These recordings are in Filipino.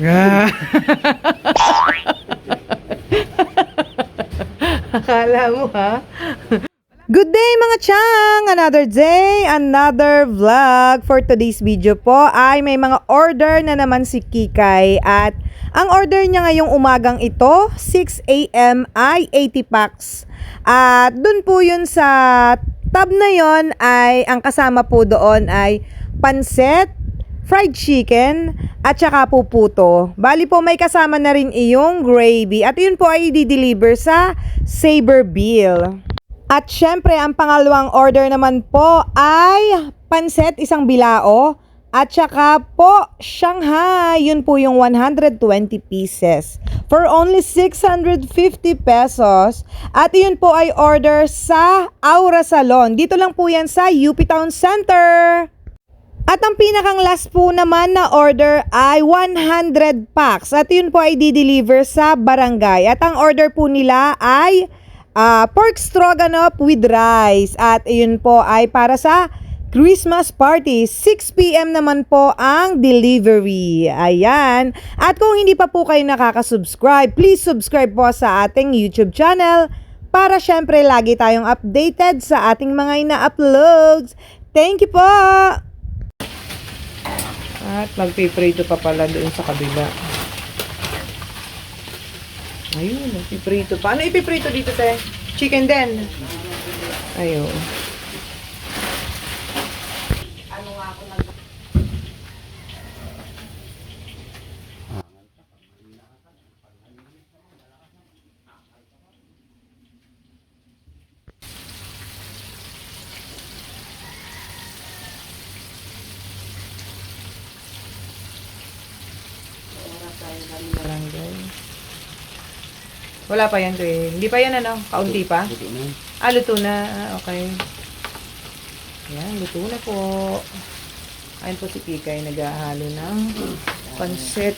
Ah. Akala mo ha? Good day mga chang! Another day, another vlog. For today's video po ay may mga order na naman si Kikay at ang order niya ngayong umagang ito, 6 a.m. ay 80 packs. At dun po yun sa tab na yon ay ang kasama po doon ay panset, fried chicken, at saka po puto. Bali po may kasama na rin iyong gravy. At yun po ay i-deliver sa Saber Bill. At syempre, ang pangalawang order naman po ay panset, isang bilao. At saka po, Shanghai. Yun po yung 120 pieces. For only 650 pesos. At yun po ay order sa Aura Salon. Dito lang po yan sa UP Town Center. At ang pinakang last po naman na order ay 100 packs. At yun po ay di-deliver sa barangay. At ang order po nila ay ah, pork stroganoff with rice. At yun po ay para sa Christmas party. 6 p.m. naman po ang delivery. Ayan. At kung hindi pa po kayo nakaka-subscribe, please subscribe po sa ating YouTube channel para syempre lagi tayong updated sa ating mga ina-uploads. Thank you po! At magpiprito pa pala doon sa kabila. Ayun, magpiprito pa. Ano ipiprito dito, te? Chicken din. Ayun. Barangay. Wala pa yan, te. Hindi pa yan, ano? Kaunti pa? Ah, luto na. Ah, okay. Yan, luto na po. Ayun po si Kikay, naghahalo ng pansit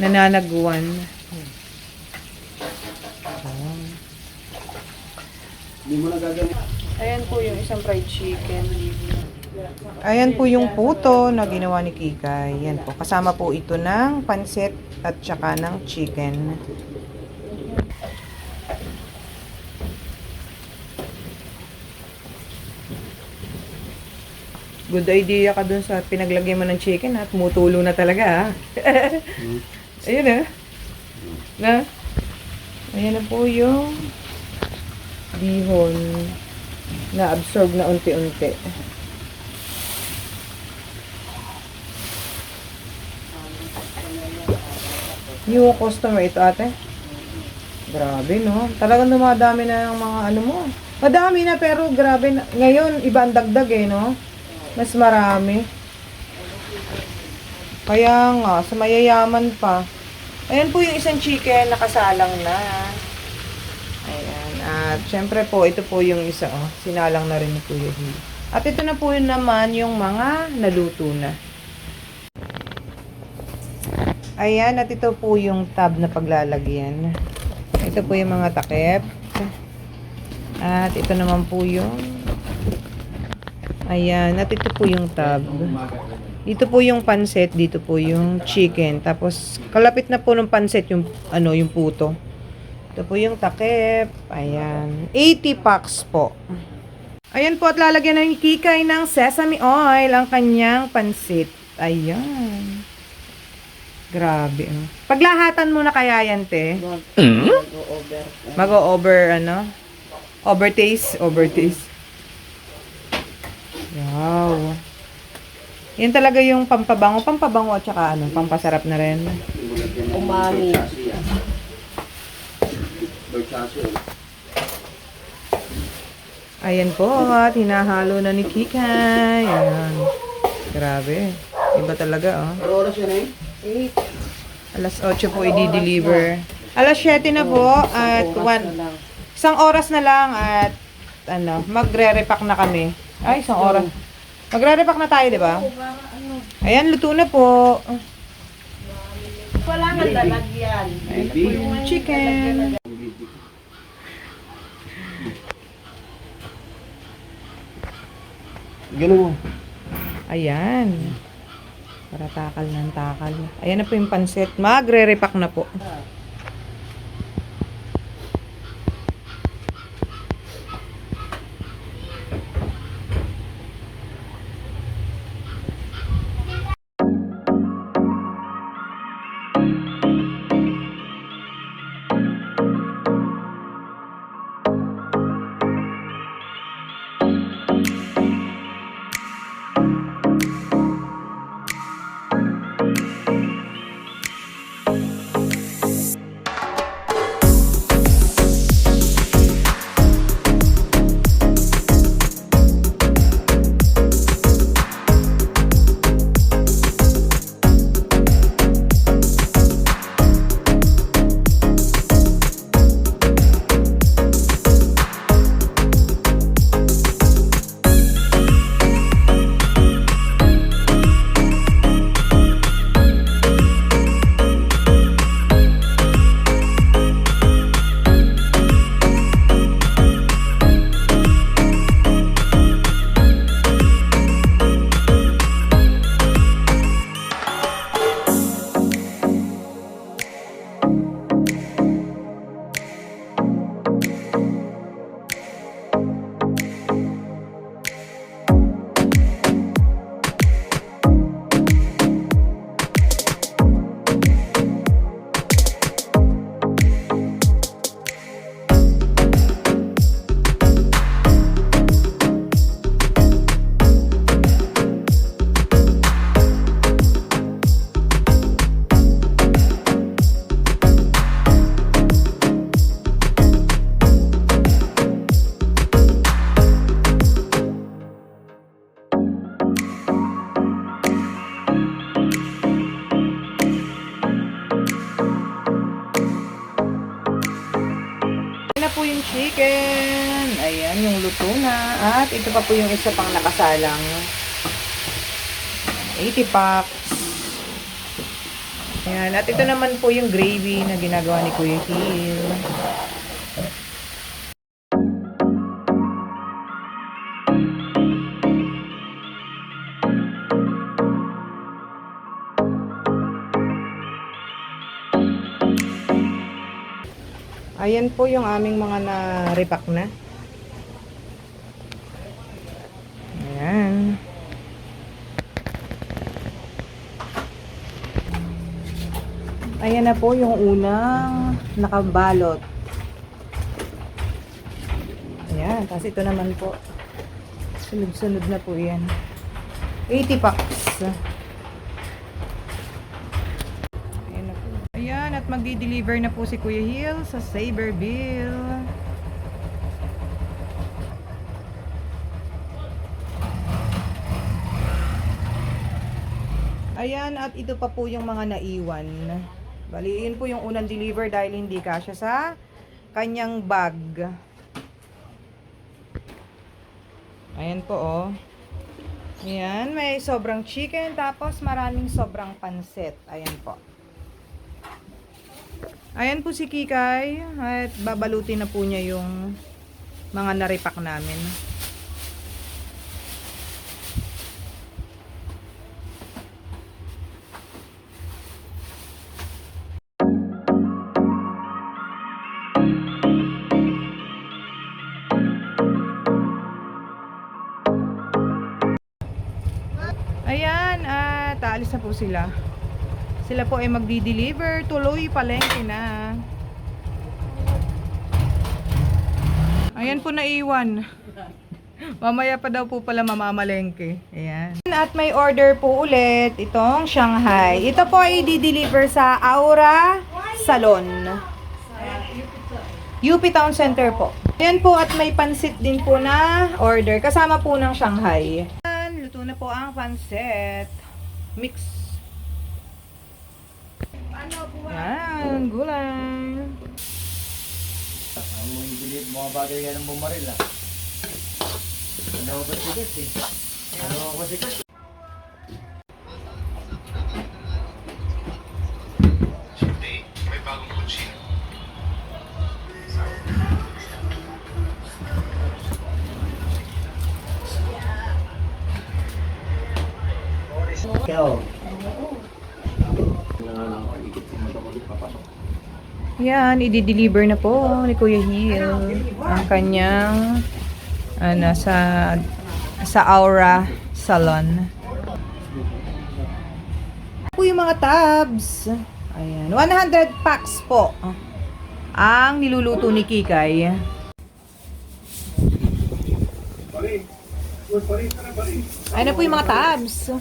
nananaguan. Ayan. Hindi mo na gagamit. Ayan po yung isang fried chicken. Ayan po yung puto na ginawa ni Kikay. Yan po. Kasama po ito ng pansit at saka ng chicken. Good idea ka dun sa pinaglagay mo ng chicken at mutulo na talaga ha. Ayun ah. Na? Ayan na po yung bihon na absorb na unti-unti. New customer ito ate. Grabe no. Talagang dumadami na yung mga ano mo. Madami na pero grabe na. Ngayon iba ang dagdag eh no. Mas marami. Kaya nga, sa mayayaman pa. Ayan po yung isang chicken nakasalang na. Ayan. At syempre po, ito po yung isa. Oh, sinalang na rin ni Kuya Hill. At ito na po yun naman yung mga naluto na. Ayan, at ito po yung tab na paglalagyan. Ito po yung mga takip. At ito naman po yung Ayan, at ito po yung tab. Dito po yung pansit, dito po yung chicken. Tapos kalapit na po ng pansit yung ano, yung puto. Ito po yung takip. Ayan. 80 packs po. Ayan po at lalagyan na ni Kikay ng sesame oil ang kanyang pansit. Ayan. Grabe. Oh. Paglahatan mo na kaya yan, te? Over. Mag-over, ano? Overtaste? Overtaste. Wow. Yan talaga yung pampabango. Pampabango at saka ano, pampasarap na rin. Umami. Ayan po, at hinahalo na ni Kikay. Ayan. Grabe. Iba talaga, oh. Ano oras yan eh? Alas 8 po i-deliver. Alas 7 na po at one, isang oras na lang at ano, magre-repack na kami. Ay, isang oras. Magre-repack na tayo, di ba? Ayan, luto na po. Wala nga lalagyan. Ayan na po yung chicken. Ganun mo. Ayan. Para takal ng takal. Ayan na po yung pansit. Magre-repack na po. Yung luto na. At ito pa po yung isa pang nakasalang. 80 packs. Ayan. At ito naman po yung gravy na ginagawa ni Kuya Hill. Ayan po yung aming mga na-repack na. Ayan. Ayan na po yung unang nakabalot. Ayan. Tapos ito naman po. Sunod-sunod na po yan. 80 packs. Ayan na po. Ayan, at magdi-deliver na po si Kuya Hill sa Saberville. Ayan, at ito pa po yung mga naiwan. Bali, yun po yung unang deliver dahil hindi kasya sa kanyang bag. Ayan po, oh. Ayan, may sobrang chicken, tapos maraming sobrang pansit. Ayan po. Ayan po si Kikay, at babalutin na po niya yung mga naripak namin. Ayan, at aalis na po sila. Sila po ay magdi-deliver. Tuloy palengke na. Ayan po naiwan. Mamaya pa daw po pala mamamalengke. Ayan. At may order po ulit itong Shanghai. Ito po ay di-deliver sa Aura Salon. UP Town Center po. Ayan po at may pansit din po na order. Kasama po ng Shanghai. Na po ang pansit. Mix. Yan, gulay. Ang mga bilit, mga bagay yan ang bumaril ah. Ano ba sikat eh? Ano ba sikat? Ikaw, Yan, i-deliver na po ni Kuya Hill ang kanyang ano, sa sa Aura Salon. Po yung mga tabs. Ayan, 100 packs po ang niluluto ni Kikay. Ayan na po yung mga tabs.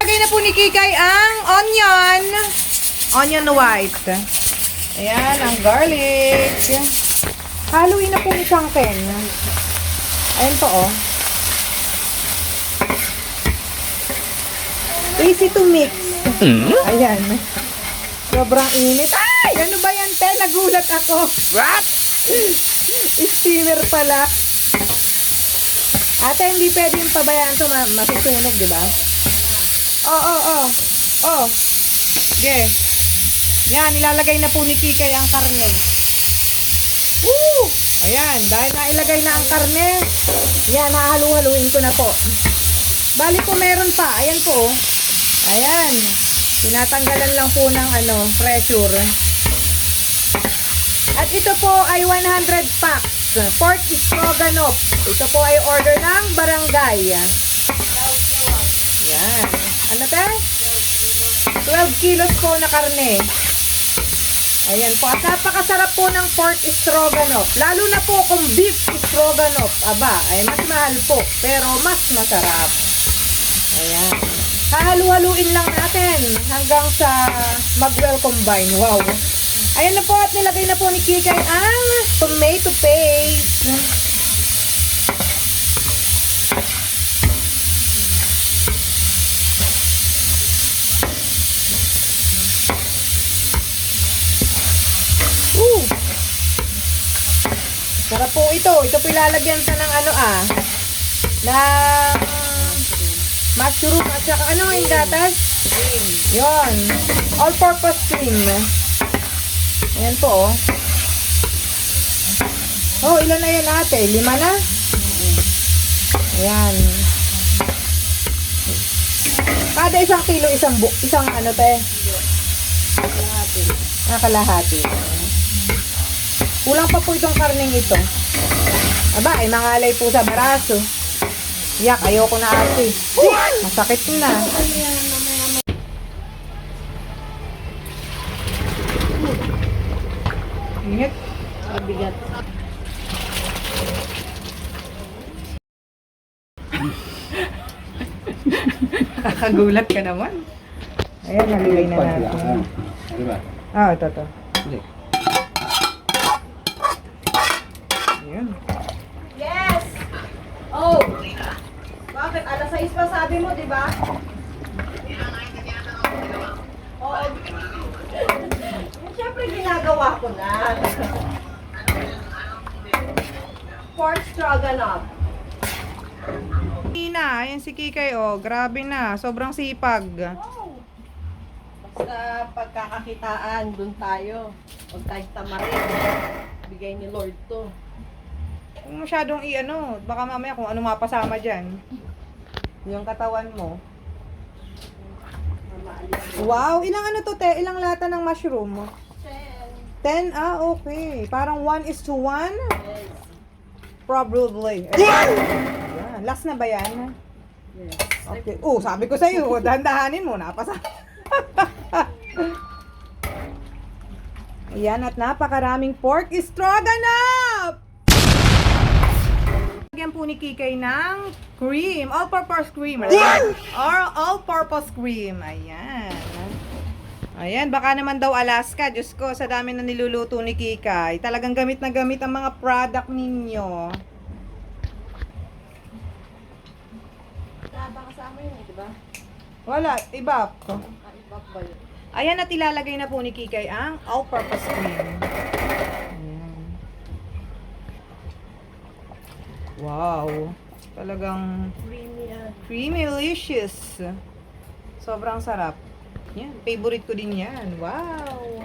Lagay na po ni Kikay ang onion. Onion white. Ayan, ang garlic. Haluin na po ni Changken. Ayan po, oh. Easy to mix. Ayan. Sobrang init. Ay! Ano ba yan, te? Nagulat ako. What? Steamer pala. Ate, hindi pwede yung pabayaan to. Ma masusunog, di ba? Oo, oo, oo. Oh. Sige. Yan, nilalagay na po ni Kikay ang karne. Woo! Ayan, dahil nailagay na ang karne, yan, hahalu-haluin ko na po. Bali po, meron pa. Ayan po. oh. Ayan. Tinatanggalan lang po ng ano, pressure. At ito po ay 100 packs. Pork stroganoff. Ito po ay order ng barangay. Yan. Ano te? 12 kilos po na karne. Ayan po. At napakasarap po ng pork stroganoff. Lalo na po kung beef stroganoff. Aba, ay mas mahal po. Pero mas masarap. Ayan. Hahalu-haluin lang natin hanggang sa mag-well combine. Wow. Ayan na po at nilagay na po ni Kikay ang tomato paste. Ooh. Sarap po ito. Ito po ilalagyan sa ng ano ah. Ng mushroom at saka ano yung gatas? Cream. Yun. All-purpose cream. Ayan po oh. Oh, ilan na yan ate? Lima na? Ayan. Kada isang kilo, isang bu isang ano te? Kalahati. Ah, kalahati. Kulang pa po itong karning ito. Aba, ay mangalay po sa baraso. Yak, ayoko na ate. Masakit na. Ingat. Mabigat. Kakagulat ka naman. Ayan, nalagay na natin. Ano ba? Ah, ito, ito. Ayan. Yes! Oh! Bakit? Alas 6 pa sabi mo, di ba? Siyempre ginagawa ko na. Pork stroganoff. Ina, ayan si Kikay, oh. Grabe na. Sobrang sipag. Basta pagkakakitaan, dun tayo. Huwag tayong tamarin. Bigay ni Lord to. Kung masyadong i-ano, baka mamaya kung ano mapasama dyan. Yung katawan mo. Wow, ilang ano to, te? Ilang lata ng mushroom? 10? Ah, okay. Parang 1 is to 1? Yes. Probably. Ayan. Last na ba yan? Yes. Okay. Oh, sabi ko sa'yo, dahan-dahanin mo, napasa. Ayan, at napakaraming pork stroganoff! Lagyan po ni Kikay ng cream, all-purpose cream. Or all-purpose cream. Ayan. Ayan, baka naman daw Alaska. Diyos ko, sa dami na niluluto ni Kikay. Talagang gamit na gamit ang mga product ninyo. Taba kasama yun, eh, di ba? Wala, iba. Ah, iba ba yun? Ayan at ilalagay na po ni Kikay ang all-purpose cream. Ayan. Wow. Talagang Creamy creamy delicious. Sobrang sarap. Yan, favorite ko din yan. Wow.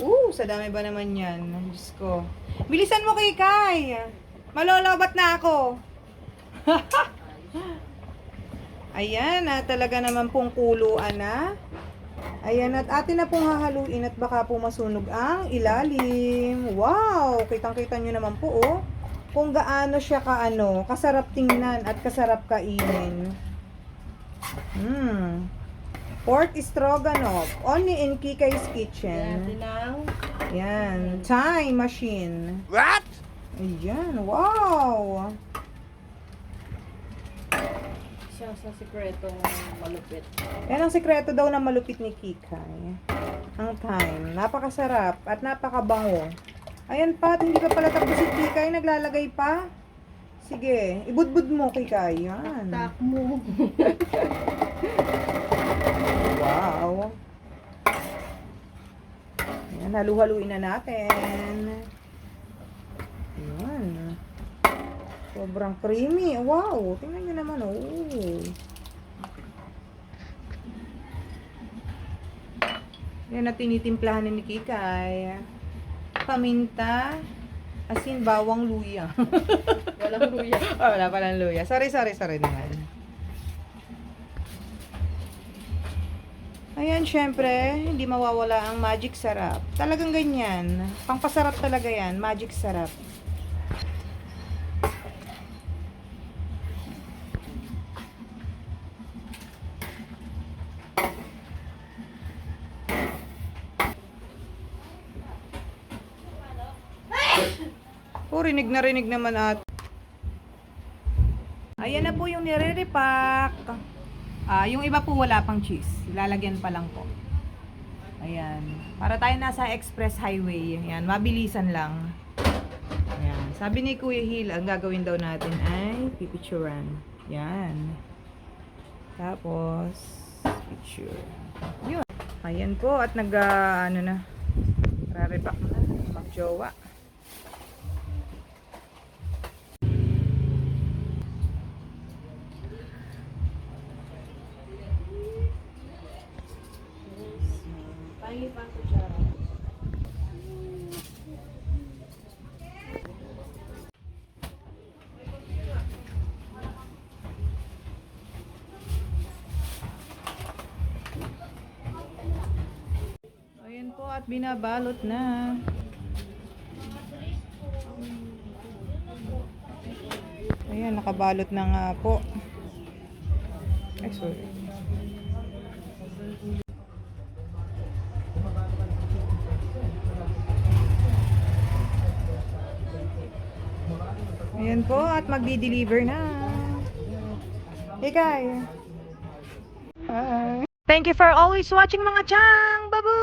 Uh, sa dami ba naman yan? Diyos ko. Bilisan mo kay Kai. Malolobat na ako. Ayan, ah, talaga naman pong kuluan na. Ayan, at atin na pong hahaluin at baka po masunog ang ilalim. Wow! Kitang-kita nyo naman po, oh. Kung gaano siya kaano, kasarap tingnan at kasarap kainin. Hmm. Pork stroganoff. Only in Kikay's Kitchen. tinang. Yan. Time machine. What? Ayan. Wow! Siya sa sikretong malupit. Yan ang sekreto daw na malupit ni Kikay. Ang time. Napakasarap at napakabango. Ayan pa, at hindi pa pala tapos si Kikay. Naglalagay pa. Sige, ibudbud mo Kikay. Yan. Tak mo. Wow. Ayan, halu-haluin na natin. Ayan. Sobrang creamy. Wow, tingnan nyo naman. Oh. Yan na tinitimplahan ni Kikay. Paminta, asin, bawang, luya. Walang luya. oh, wala palang luya. Sorry, sorry, sorry naman. Ayan, syempre, hindi mawawala ang magic sarap. Talagang ganyan. Pangpasarap talaga yan. Magic sarap. Oh, rinig na rinig naman at. Ayan na po yung nire-repack. Ah, yung iba po wala pang cheese. Lalagyan pa lang po. Ayan. Para tayo nasa express highway. Ayan, mabilisan lang. Ayan. Sabi ni Kuya Hil, ang gagawin daw natin ay pipicturan. Ayan. Tapos, picture. Yun. Ayan po, at nag, ah, ano na, re-repack na, magjowa. Pahingi Ayan po at binabalot na. Ayan, nakabalot na nga po. Ay, sorry. Ayan po at magdi-deliver na. Hey guys. Hi. Thank you for always watching mga chang. Babu!